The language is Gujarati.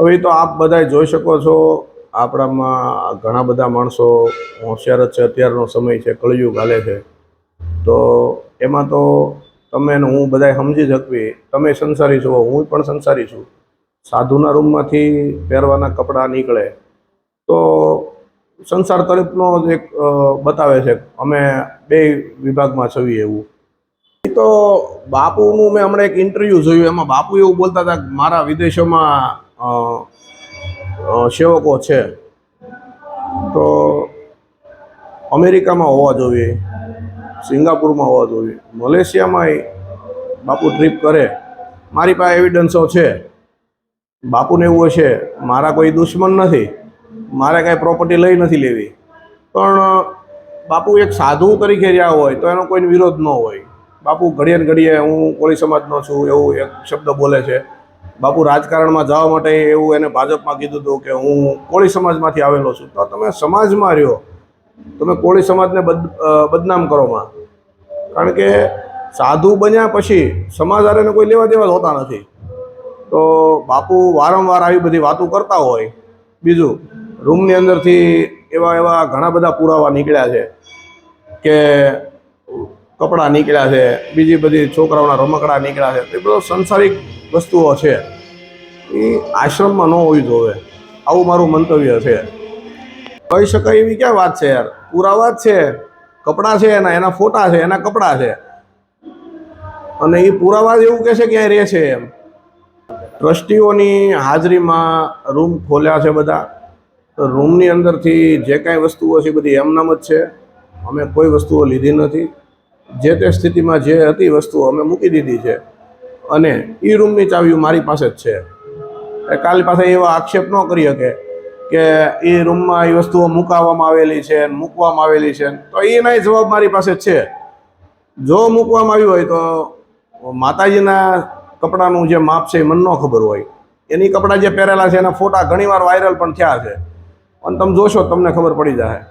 હવે તો આપ બધા જોઈ શકો છો. આપણામાં ઘણા બધા માણસો હોશિયાર જ છે. અત્યારનો સમય છે, કળિયુગ હાલે છે. તો એમાં તો તમે ને હું બધા સમજી શકવી. તમે સંસારી છો, હું પણ સંસારી છું. સાધુના રૂમમાંથી પહેરવાના કપડાં નીકળે. તો સંસાર તરફનો એક બતાવે છે. અમે બે વિભાગમાં છવી એવું. તો બાપુનું મેં હમણાં એક ઇન્ટરવ્યૂ જોયું. એમાં બાપુ એવું બોલતા હતા મારા વિદેશોમાં સેવકો છે. તો અમેરિકામાં હોવા જોઈએ, સિંગાપુરમાં હોવા જોઈએ મલેશિયામાં બાપુ ટ્રીપ કરે. મારી પાસે એવિડન્સો છે. બાપુને એવું હશે, મારા કોઈ દુશ્મન નથી, મારે કાંઈ પ્રોપર્ટી લઈ નથી લેવી. પણ બાપુ એક સાધુ તરીકે રહ્યા હોય, તો એનો કોઈ વિરોધ ન હોય. બાપુ ઘડીએ ઘડીએ હું કોળી સમાજનો છું, એવું એક શબ્દ બોલે છે. બાપુ રાજકારણમાં જવા માટે એવું એને ભાજપમાં કીધું હતું કે હું કોળી સમાજમાંથી આવેલો છું. તો તમે સમાજમાં રહ્યો. તમે કોળી સમાજને બદ બદનામ કરો માં. કારણ કે સાધુ બન્યા પછી સમાજ આરેને કોઈ લેવા દેવા હોતા નથી. તો બાપુ વારંવાર આવી બધી વાતો કરતા હોય. બીજું, રૂમની અંદરથી એવા એવા ઘણા બધા પુરાવા નીકળ્યા છે કે કપડાં નીકળ્યા છે, બીજી બધી છોકરાઓના રમકડા નીકળ્યા છે. એ બધો સંસારિક વસ્તુઓ છે. એ આશ્રમમાં ન હોવી જોવે આવું મારું મંતવ્ય છે. કહી શકાય એવી ક્યાં વાત છે યાર? પુરાવા છે. કપડાં છે એના એના ફોટા છે, એના કપડાં છે. અને એ પુરાવા એવું કહે છે ક્યાંય રહે છે એમ. ટ્રસ્ટીઓની હાજરીમાં રૂમ ખોલ્યા છે બધા. તો રૂમની અંદરથી જે કાંઈ વસ્તુઓ છે બધી એમનામ જ છે. અમે કોઈ વસ્તુઓ લીધી નથી. જે તે સ્થિતિમાં જે હતી વસ્તુઓ અમે મૂકી દીધી છે. અને એ રૂમની ચાવીઓ મારી પાસે જ છે. કાલે પાસે એવા આક્ષેપ ન કરી શકે કે એ રૂમમાં એ વસ્તુઓ મુકાવવામાં આવેલી છે મૂકવામાં આવેલી છે તો એના જવાબ મારી પાસે છે. જો મૂકવામાં આવ્યું હોય તો માતાજીના કપડાનું જે માપ છે એ મને ન ખબર હોય. એની કપડાં જે પહેરેલા છે એના ફોટા ઘણીવાર વાયરલ પણ થયા છે. અને તમે જોશો તમને ખબર પડી જાય